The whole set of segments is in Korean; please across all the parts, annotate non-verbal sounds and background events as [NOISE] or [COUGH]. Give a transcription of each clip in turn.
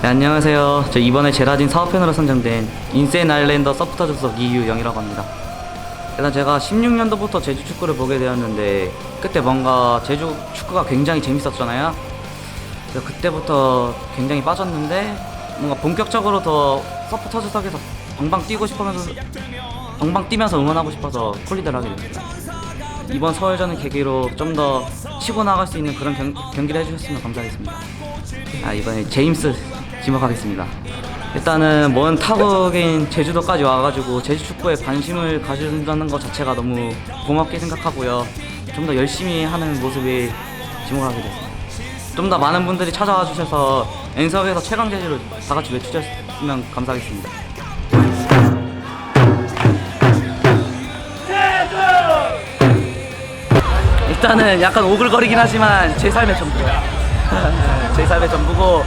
네, 안녕하세요. 저 이번에 제라진 사업편으로 선정된 인세인 아일랜더 서포터 조석 이유영이라고 합니다. 일단 제가 16년도부터 제주 축구를 보게 되었는데 그때 뭔가 제주 축구가 굉장히 재밌었잖아요. 그래서 그때부터 굉장히 빠졌는데 뭔가 본격적으로 더 서포터 조석에서 방방 뛰고 싶으면서 방방 뛰면서 응원하고 싶어서 콜리드를 하게 됐습니다. 이번 서울전을 계기로 좀 더 치고 나갈 수 있는 그런 경, 경기를 해주셨으면 감사하겠습니다. 아 이번에 제임스 지목하겠습니다. 일단은 먼 타국인 제주도까지 와가지고 제주 축구에 관심을 가진다는 것 자체가 너무 고맙게 생각하고요. 좀 더 열심히 하는 모습에 지목하게 됐습니다. 좀 더 많은 분들이 찾아와 주셔서 엔석에서 최강 제주를 다 같이 외쳐주셨으면 감사하겠습니다. 일단은 약간 오글거리긴 하지만 제 삶의 전부야. [LAUGHS] 제 삶의 전부고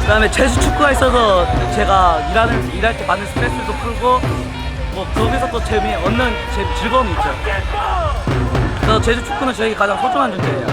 그다음에 제주 축구가 있어서 제가 일하는 일할 때 받는 스트레스도 풀고 뭐 거기서 또 재미 얻는 제 즐거움이 있죠. 그래서 제주 축구는 저에게 가장 소중한 존재예요.